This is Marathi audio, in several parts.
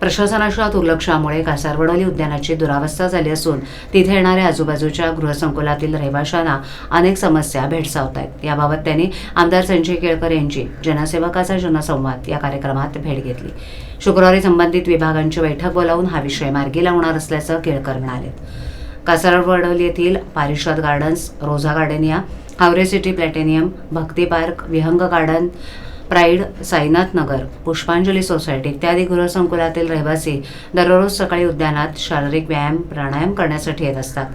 प्रशासनाच्या दुर्लक्षामुळे कासारवडोली उद्यानाची दुरावस्था झाली असून तिथे येणाऱ्या आजूबाजूच्या गृहसंकुलातील रहिवाशांना अनेक समस्या भेडसावत आहेत याबाबत त्यांनी आमदार संजय केळकर यांची जनसेवकाचा जनसंवाद या कार्यक्रमात भेट घेतली. शुक्रवारी संबंधित विभागांची बैठक बोलावून हा विषय मार्गी लावणार असल्याचं केळकर म्हणाले. कासारवडोली येथील Parishad gardens Rosa Gardenia Haware city platinum Bhakti park Vihang garden pride Sainath Nagar Pushpanjali society इत्यादी गृहसंकुलातील रहिवासी दररोज सकाळी उद्यानात शारीरिक व्यायाम प्राणायाम करण्यासाठी येत असतात.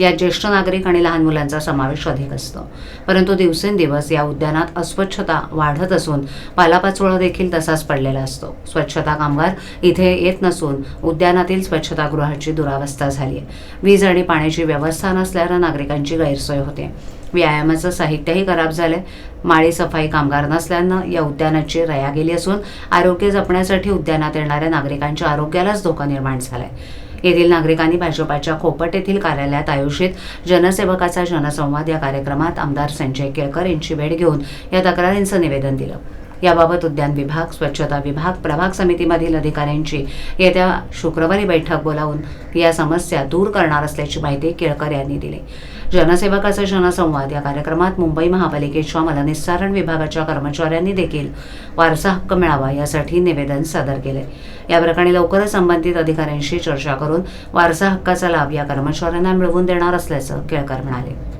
यात ज्येष्ठ नागरिक आणि लहान मुलांचा समावेश अधिक असतो. परंतु दिवसेंदिवस या उद्यानात अस्वच्छता वाढत असून पालापाचोळा देखील तसाच पडलेला असतो. स्वच्छता कामगार इथे येत नसून उद्यानातील स्वच्छतागृहाची दुरावस्था झाली आहे वीज आणि पाण्याची व्यवस्था नसल्यानं नागरिकांची गैरसोय होते. व्यायामाचं साहित्यही खराब झालंय. माळी सफाई कामगार नसल्यानं या उद्यानाची रया गेली असून आरोग्य जपण्यासाठी उद्यानात येणाऱ्या नागरिकांच्या आरोग्यालाच धोका निर्माण झालाय. येथील नागरिकांनी भाजपाच्या खोपट येथील कार्यालयात आयोजित जनसेवकाचा जनसंवाद या कार्यक्रमात आमदार संजय केळकर यांची भेट घेऊन या तक्रारींचं निवेदन दिलं. याबाबत उद्यान विभाग स्वच्छता विभाग प्रभाग समितीमधील अधिकाऱ्यांची येत्या शुक्रवारी बैठक बोलावून या समस्या दूर करणार असल्याची माहिती केळकर यांनी दिली. जनसेवकाचा जनसंवाद या कार्यक्रमात मुंबई महापालिकेच्या मलनिस्सारण विभागाच्या कर्मचाऱ्यांनी देखील वारसा हक्क मिळावा यासाठी निवेदन सादर केले. या प्रकरणी लवकरच संबंधित अधिकाऱ्यांशी चर्चा करून वारसा हक्काचा लाभ या कर्मचाऱ्यांना मिळवून देणार असल्याचं केळकर म्हणाले.